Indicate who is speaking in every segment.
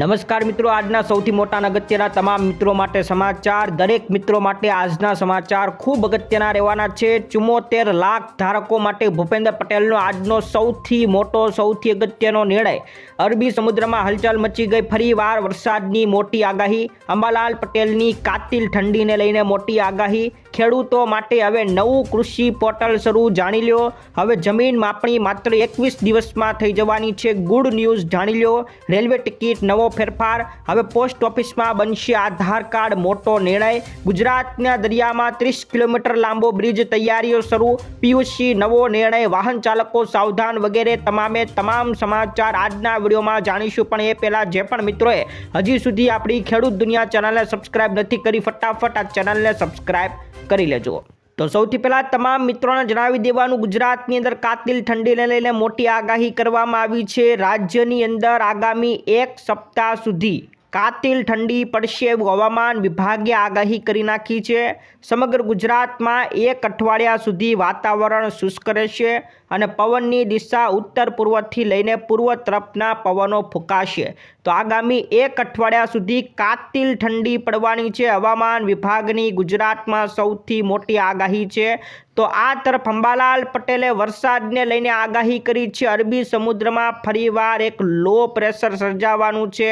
Speaker 1: નમસ્કાર મિત્રો, આજના સૌથી મોટા અગત્યના તમામ મિત્રો માટે સમાચાર. દરેક મિત્રો માટે આજના સમાચાર ખૂબ અગત્યના રહેવાના છે. ચુમ્મોતેર લાખ ધારકો માટે ભૂપેન્દ્ર પટેલનો આજનો સૌથી મોટો, સૌથી અગત્યનો નિર્ણય. અરબી સમુદ્રમાં હલચલ મચી ગઈ. ફરીવાર વરસાદની મોટી આગાહી. અંબાલાલ પટેલની કાતિલ ઠંડીને લઈને મોટી આગાહી. ખેડૂતો માટે હવે નવું કૃષિ પોર્ટલ શરૂ જાણી લ્યો. હવે જમીન માપણી માત્ર એકવીસ દિવસમાં થઈ જવાની છે. ગુડ ન્યૂઝ જાણી લ્યો. રેલવે ટિકિટ નવો ફેરફાર. હવે પોસ્ટ ઓફિસમાં બનશે આધાર કાર્ડ, મોટો નિર્ણય. ગુજરાતના દરિયામાં ત્રીસ કિલોમીટર લાંબો બ્રિજ તૈયારીઓ શરૂ. પીયુસી નવો નિર્ણય. વાહન ચાલકો સાવધાન વગેરે તમામે તમામ સમાચાર આજના વિડીયોમાં જાણીશું. પણ એ પહેલાં જે પણ મિત્રોએ હજી સુધી આપણી ખેડૂત દુનિયા ચેનલને સબસ્ક્રાઇબ નથી કરી, ફટાફટ આ ચેનલને સબસ્ક્રાઇબ કરી લેજો. તો સૌથી પહેલાં તમામ મિત્રોને જણાવી દેવાનું, ગુજરાતની અંદર કાતિલ ઠંડીને લઈને મોટી આગાહી કરવામાં આવી છે. રાજ્યની અંદર આગામી એક સપ્તાહ સુધી કાતિલ ઠંડી પડશે એવું હવામાન વિભાગે આગાહી કરી નાખી છે. સમગ્ર ગુજરાતમાં એક અઠવાડિયા સુધી વાતાવરણ શુષ્ક રહેશે અને પવનની દિશા ઉત્તર પૂર્વથી લઈને પૂર્વ તરફના પવનો ફૂંકાશે. તો આગામી એક અઠવાડિયા સુધી કાતિલ ઠંડી પડવાની છે. હવામાન વિભાગની ગુજરાતમાં સૌથી મોટી આગાહી છે. તો આ તરફ અંબાલાલ પટેલે વરસાદને લઈને આગાહી કરી છે. અરબી સમુદ્રમાં ફરીવાર એક લો પ્રેશર સર્જાવાનું છે.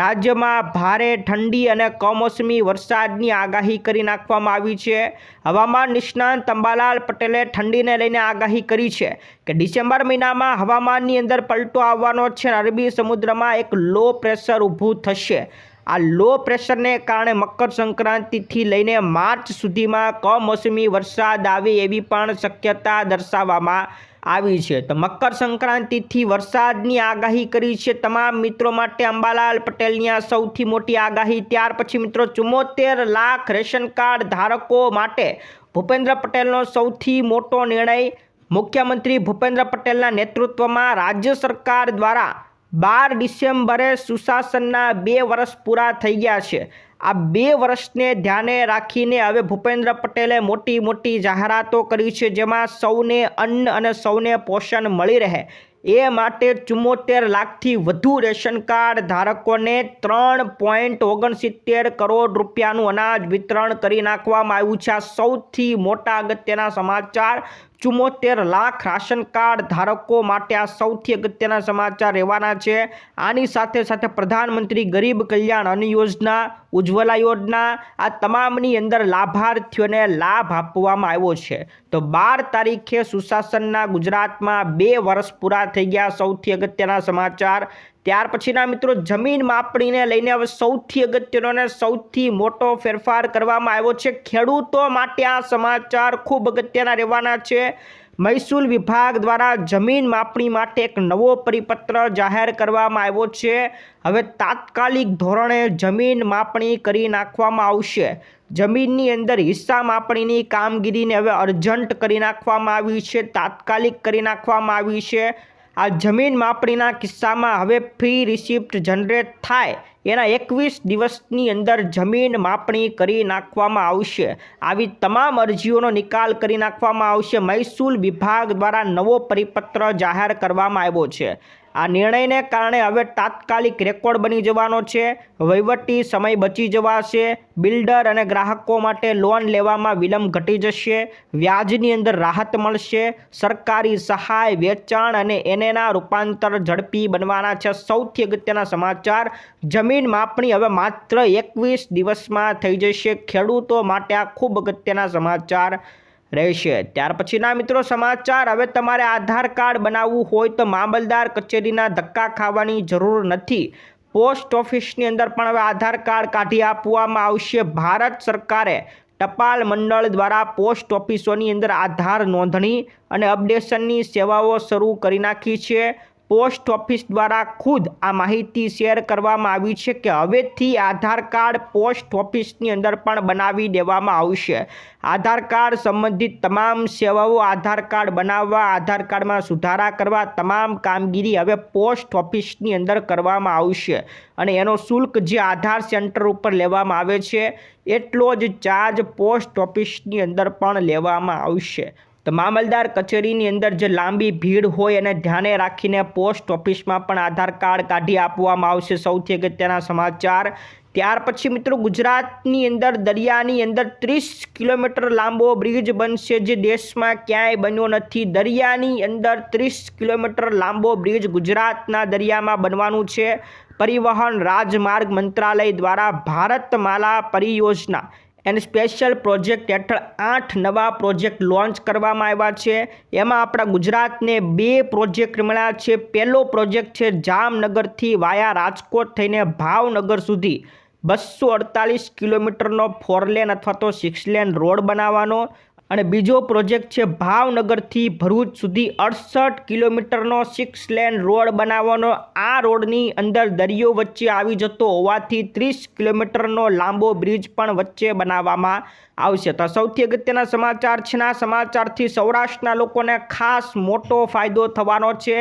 Speaker 1: રાજ્યમાં ભારે ઠંડી અને કમોસમી વરસાદની આગાહી કરી નાખવામાં આવી છે. હવામાન નિષ્ણાંત અંબાલાલ પટેલે ઠંડીને લઈને આગાહી કરી છે કે ડિસેમ્બર મહિનામાં હવામાનની અંદર પલટો આવવાનો છે. અરબી સમુદ્રમાં એક લો પ્રેશર ઊભું થશે. આ લો પ્રેશરને કારણે મકર સંક્રાંતિથી લઈને માર્ચ સુધીમાં કમોસમી વરસાદ આવે એવી પણ શક્યતા દર્શાવવામાં આવી છે. તો મકર સંક્રાંતિથી વરસાદની આગાહી કરી છે તમામ મિત્રો માટે અંબાલાલ પટેલની આ સૌથી મોટી આગાહી. ત્યાર પછી મિત્રો ચુમ્મોતેર લાખ રેશન કાર્ડ ધારકો માટે ભૂપેન્દ્ર પટેલનો સૌથી મોટો નિર્ણય મુખ્યમંત્રી ભૂપેન્દ્ર પટેલના નેતૃત્વમાં રાજ્ય સરકાર દ્વારા બાર ડિસેમ્બરે સુશાસનના બે વર્ષ પૂરા થઈ ગયા છે. આ બે વર્ષને ધ્યાને રાખીને હવે ભૂપેન્દ્ર પટેલે મોટી મોટી જાહેરાતો કરી છે જેમાં સૌને અન્ન અને સૌને પોષણ મળી રહે. એ માટે ચુમ્મોતેર લાખથી વધુ રેશન કાર્ડ ધારકોને ત્રણ પોઈન્ટ ઓગણસિત્તેર કરોડ રૂપિયાનું અનાજ વિતરણ કરી નાખવામાં આવ્યું છે. આ સૌથી મોટા અગત્યના સમાચાર ચુમ્મોતેર લાખ રાશન કાર્ડ ધારકો માટે આ સૌથી અગત્યના સમાચાર રહેવાના છે. આની સાથે સાથે પ્રધાનમંત્રી ગરીબ કલ્યાણ અન્ન યોજના, ઉજ્જવલા યોજના, આ તમામની અંદર લાભાર્થીઓને લાભ આપવામાં આવ્યો છે. તો બાર તારીખે સુશાસનના ગુજરાતમાં બે વર્ષ પૂરા થઈ ગયા સૌથી અગત્યના સમાચાર. ત્યાર પછીના મિત્રો, જમીન માપણીને લઈને હવે સૌથી અગત્યનો અને સૌથી મોટો ફેરફાર કરવામાં આવ્યો છે. ખેડૂતો માટે આ સમાચાર ખૂબ અગત્યના રહેવાના છે. મહેસૂલ વિભાગ દ્વારા જમીન માપણી માટે એક નવો પરિપત્ર જાહેર કરવામાં આવ્યો છે. હવે તાત્કાલિક ધોરણે જમીન માપણી કરી નાખવામાં આવશે. જમીનની અંદર હિસ્સા માપણીની કામગીરીને હવે અર્જન્ટ કરી નાખવામાં આવી છે. તાત્કાલિક કરી નાખવામાં આવી છે. આ જમીન માપણીના કિસ્સામાં હવે ફ્રી રિસિપ્ટ જનરેટ થાય. એના એકવીસ દિવસની અંદર જમીન માપણી કરી નાખવામાં આવશે. આવી તમામ અરજીઓનો નિકાલ કરી નાખવામાં આવશે. મહેસૂલ વિભાગ દ્વારા નવો પરિપત્ર જાહેર કરવામાં આવ્યો છે. આ નિર્ણયને કારણે હવે તાત્કાલિક રેકોર્ડ બની જવાનો છે. વહીવટી સમય બચી જવાશે. બિલ્ડર અને ગ્રાહકો માટે લોન લેવામાં વિલંબ ઘટી જશે. વ્યાજની અંદર રાહત મળશે. સરકારી સહાય, વેચાણ અને એનેના રૂપાંતર ઝડપી બનવાના છે. સૌથી અગત્યના સમાચાર, જમીન માપણી હવે માત્ર એકવીસ દિવસમાં થઈ જશે. ખેડૂતો માટે આ ખૂબ અગત્યના સમાચાર. રહેશે ત્યાર પછીના મિત્રો સમાચાર, હવે તમારે આધાર કાર્ડ બનાવવું હોય તો મામલદાર કચેરીના ધક્કા ખાવાની જરૂર નથી. પોસ્ટ ઓફિસની અંદર પણ હવે આધાર કાર્ડ કાઢી આપવામાં આવશે. ભારત સરકારે ટપાલ મંડળ દ્વારા પોસ્ટ ઓફિસોની અંદર આધાર નોંધણી અને અપડેશનની સેવાઓ શરૂ કરી નાખી છે. પોસ્ટ ઓફિસ દ્વારા ખુદ આ માહિતી શેર કરવામાં આવી છે કે હવેથી આધાર કાર્ડ પોસ્ટ ઓફિસની અંદર પણ બનાવી દેવામાં આવશે. આધાર કાર્ડ સંબંધિત તમામ સેવાઓ આધાર કાર્ડ બનાવવા, આધાર કાર્ડમાં સુધારા કરવા તમામ કામગીરી હવે પોસ્ટ ઓફિસની અંદર કરવામાં આવશે અને એનો શુલ્ક જે આધાર સેન્ટર ઉપર લેવામાં આવે છે, એટલો જ ચાર્જ પોસ્ટ ઓફિસની અંદર પણ લેવામાં આવશે. તો મામલદાર કચેરીની અંદર જે લાંબી ભીડ હોય એને ધ્યાને રાખીને પોસ્ટ ઓફિસમાં પણ આધાર કાર્ડ કાઢી આપવામાં આવશે સૌથી અગત્યના સમાચાર. ત્યાર પછી મિત્રો ગુજરાતની અંદર દરિયાની અંદર ત્રીસ કિલોમીટર લાંબો બ્રિજ બનશે જે દેશમાં ક્યાંય બન્યો નથી. દરિયાની અંદર ત્રીસ કિલોમીટર લાંબો બ્રિજ ગુજરાતના દરિયામાં બનવાનું છે. પરિવહન રાજમાર્ગ મંત્રાલય દ્વારા ભારતમાલા પરિયોજના એન્ડ સ્પેશિયલ પ્રોજેક્ટ હેઠળ આઠ નવા પ્રોજેક્ટ લોન્ચ કરવામાં આવ્યા છે. એમાં આપણા ગુજરાતને બે પ્રોજેક્ટ મળ્યા છે. પહેલો પ્રોજેક્ટ છે જામનગરથી વાયા રાજકોટ થઈને ભાવનગર સુધી. બસો અડતાલીસ કિલોમીટરનો ફોર લેન અથવા તો સિક્સ લેન રોડ બનાવવાનો. અને બીજો પ્રોજેક્ટ છે ભાવનગરથી ભરૂચ સુધી અડસઠ કિલોમીટરનો સિક્સ લેન રોડ બનાવવાનો. આ રોડની અંદર દરિયો વચ્ચે આવી જતો હોવાથી ત્રીસ કિલોમીટરનો લાંબો બ્રિજ પણ વચ્ચે બનાવવામાં આવશે. તો સૌથી અગત્યના સમાચાર છે આ સમાચારથી સૌરાષ્ટ્રના લોકોને ખાસ મોટો ફાયદો થવાનો છે.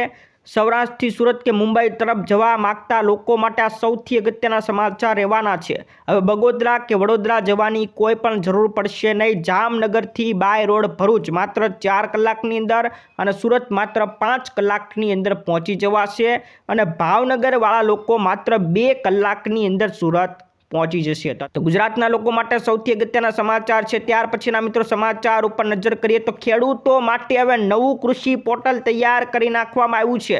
Speaker 1: સૌરાષ્ટ્રથી સુરત કે મુંબઈ તરફ જવા માગતા લોકો માટે આ સૌથી અગત્યના સમાચાર રહેવાના છે. હવે બગોદરા કે વડોદરા જવાની કોઈ પણ જરૂર પડશે નહીં. જામનગરથી બાય રોડ ભરૂચ માત્ર ચાર કલાકની અંદર અને સુરત માત્ર પાંચ કલાકની અંદર પહોંચી જવાશે. અને ભાવનગરવાળા લોકો માત્ર બે કલાકની અંદર સુરત પહોંચી જશે. તો ગુજરાતના લોકો માટે સૌથી અગત્યના સમાચાર છે. ત્યાર પછીના મિત્રો સમાચાર ઉપર નજર કરીએ તો ખેડૂતો માટે હવે નવું કૃષિ પોર્ટલ તૈયાર કરી નાખવામાં આવ્યું છે.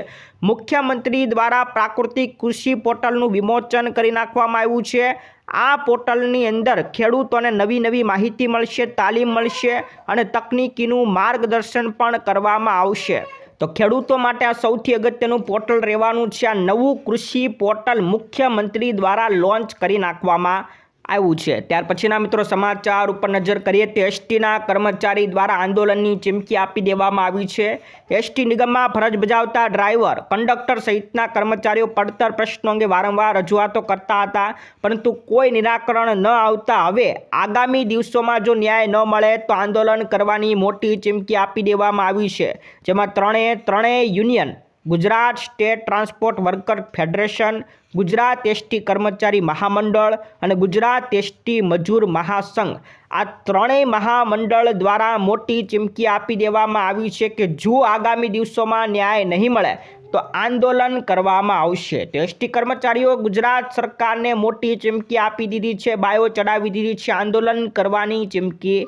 Speaker 1: મુખ્યમંત્રી દ્વારા પ્રાકૃતિક કૃષિ પોર્ટલનું વિમોચન કરી નાખવામાં આવ્યું છે. આ પોર્ટલની અંદર ખેડૂતોને નવી નવી માહિતી મળશે, તાલીમ મળશે અને તકનીકીનું માર્ગદર્શન પણ કરવામાં આવશે. તો ખેડૂતો માટે આ સૌથી અગત્યનું પોર્ટલ રહેવાનું છે આ નવું કૃષિ પોર્ટલ મુખ્યમંત્રી દ્વારા લોન્ચ કરી નાખવામાં આવ્યું છે. ત્યાર પછીના મિત્રો સમાચાર ઉપર નજર કરીએ તો એસટીના કર્મચારી દ્વારા આંદોલનની ચીમકી આપી દેવામાં આવી છે. એસટી નિગમમાં ફરજ બજાવતા ડ્રાઈવર, કંડક્ટર સહિતના કર્મચારીઓ પડતર પ્રશ્નો અંગે વારંવાર રજૂઆતો કરતા હતા, પરંતુ કોઈ નિરાકરણ ન આવતા હવે આગામી દિવસોમાં જો ન્યાય ન મળે તો આંદોલન કરવાની મોટી ચીમકી આપી દેવામાં આવી છે. જેમાં ત્રણે ત્રણેય union Gujarat state transport worker federation, Gujarat ST કર્મચારી મહામંડળ અને ગુજરાત એસટી મજૂર મહાસંઘ. આ ત્રણેય મહામંડળ દ્વારા મોટી ચીમકી આપી દેવામાં આવી છે કે જો આગામી દિવસોમાં ન્યાય નહીં મળે તો આંદોલન કરવામાં આવશે. તો એસટી કર્મચારીઓ ગુજરાત સરકારને મોટી ચીમકી આપી દીધી છે, બાયો ચડાવી દીધી છે. આંદોલન કરવાની ચીમકી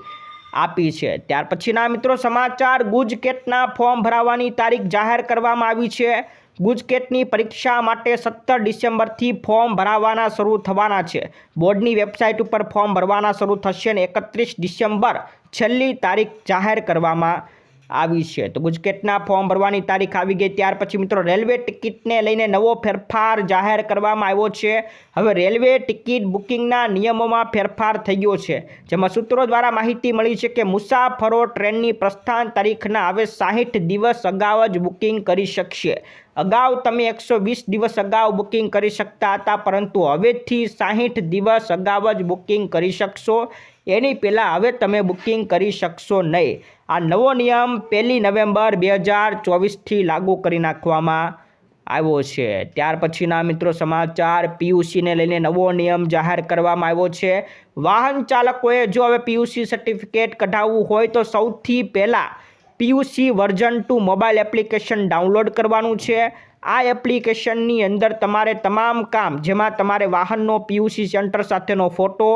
Speaker 1: આપી છે. ત્યાર પછીના મિત્રો સમાચાર, ગુજકેટના ફોર્મ ભરાવાની તારીખ જાહેર કરવામાં આવી છે. ગુજકેટની પરીક્ષા માટે સત્તર ડિસેમ્બરથી ફોર્મ ભરાવાના શરૂ થવાના છે. બોર્ડની વેબસાઇટ ઉપર ફોર્મ ભરવાના શરૂ થશે અને એકત્રીસ ડિસેમ્બર છેલ્લી તારીખ જાહેર કરવામાં આવી છે. તો ગુજકેટના ફોર્મ ભરવાની તારીખ આવી ગઈ ત્યાર પછી મિત્રો રેલવે ટિકિટને લઈને નવો ફેરફાર જાહેર કરવામાં આવ્યો છે. હવે રેલવે ટિકિટ બુકિંગના નિયમોમાં ફેરફાર થઈ ગયો છે. જેમાં સૂત્રો દ્વારા માહિતી મળી છે કે મુસાફરો ટ્રેનની પ્રસ્થાન તારીખના હવે સાહીઠ દિવસ અગાઉ જ બુકિંગ કરી શકશે. અગાઉ તમે એકસો વીસ દિવસ અગાઉ બુકિંગ કરી શકતા હતા, પરંતુ હવેથી સાહીઠ દિવસ અગાઉ જ બુકિંગ કરી શકશો. એની પહેલાં હવે તમે બુકિંગ કરી શકશો નહીં. આ નવો નિયમ પહેલી નવેમ્બર બે હજાર ચોવીસથી લાગુ કરી નાખવામાં આવ્યો છે. ત્યાર પછીના મિત્રો સમાચાર, પીયુસીને લઈને નવો નિયમ જાહેર કરવામાં આવ્યો છે. વાહન ચાલકોએ જો હવે પીયુસી સર્ટિફિકેટ કઢાવવું હોય તો સૌથી પહેલાં PUC version two mobile application download કરવાનું છે. આ એપ્લિકેશનની અંદર તમારે તમામ કામ, જેમાં તમારે વાહનનો પીયુસી સેન્ટર સાથેનો ફોટો,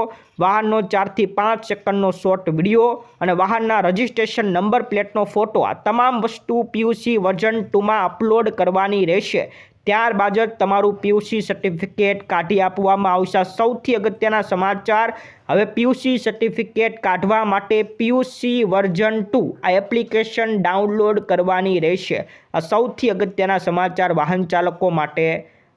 Speaker 1: વાહનનો ચારથી પાંચ સેકન્ડનો શોર્ટ વીડિયો અને વાહનના રજિસ્ટ્રેશન નંબર પ્લેટનો ફોટો આ તમામ વસ્તુ પીયુસી વર્ઝન ટુમાં અપલોડ કરવાની રહેશે. ત્યારબાદ જ તમારું પીયુસી સર્ટિફિકેટ કાઢી આપવામાં આવશે. સૌથી અગત્યના સમાચાર, હવે પીયુસી સર્ટિફિકેટ કાઢવા માટે પીયુસી વર્ઝન ટુ આ એપ્લિકેશન ડાઉનલોડ કરવાની રહેશે. આ સૌથી અગત્યના સમાચાર વાહન ચાલકો માટે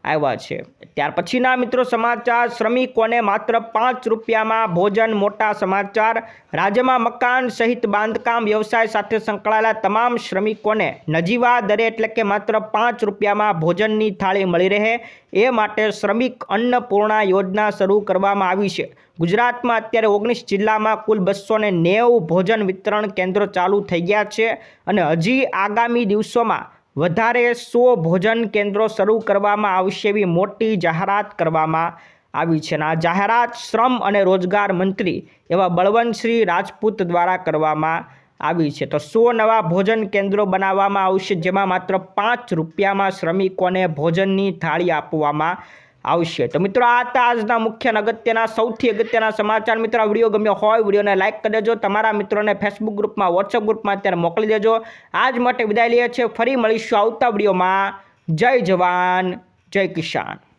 Speaker 1: આવ્યા છે. ત્યાર પછીના મિત્રો સમાચાર, શ્રમિકોને માત્ર પાંચ રૂપિયામાં ભોજન, મોટા સમાચાર. રાજ્યમાં મકાન સહિત બાંધકામ, વ્યવસાય સાથે સંકળાયેલા તમામ શ્રમિકોને નજીવા દરે એટલે કે માત્ર પાંચ રૂપિયામાં ભોજનની થાળી મળી રહે. એ માટે શ્રમિક અન્નપૂર્ણા યોજના શરૂ કરવામાં આવી છે. ગુજરાતમાં અત્યારે ઓગણીસ જિલ્લામાં કુલ બસો નેવું ભોજન વિતરણ કેન્દ્રો ચાલુ થઈ ગયા છે અને હજી આગામી દિવસોમાં વધારે સો ભોજન કેન્દ્રો શરૂ કરવામાં આવશે એવી મોટી જાહેરાત કરવામાં આવી છે. અને આ જાહેરાત શ્રમ અને રોજગાર મંત્રી એવા બળવંતશ્રી રાજપૂત દ્વારા કરવામાં આવી છે. તો સો નવા ભોજન કેન્દ્રો બનાવવામાં આવશે, જેમાં માત્ર પાંચ રૂપિયામાં શ્રમિકોને ભોજનની થાળી આપવામાં આવશે. તો મિત્રો, આ હતા આજના મુખ્ય અગત્યના, સૌથી અગત્યના સમાચાર. મિત્રો વીડિયો ગમ્યો હોય, વિડીયોને લાઇક કરી દેજો. તમારા મિત્રોને ફેસબુક ગ્રુપમાં વોટ્સઅપ ગ્રુપમાં અત્યારે મોકલી દેજો. આજ માટે વિદાય લઈએ છીએ. ફરી મળીશું આવતા વિડીયોમાં. જય જવાન, જય કિસાન.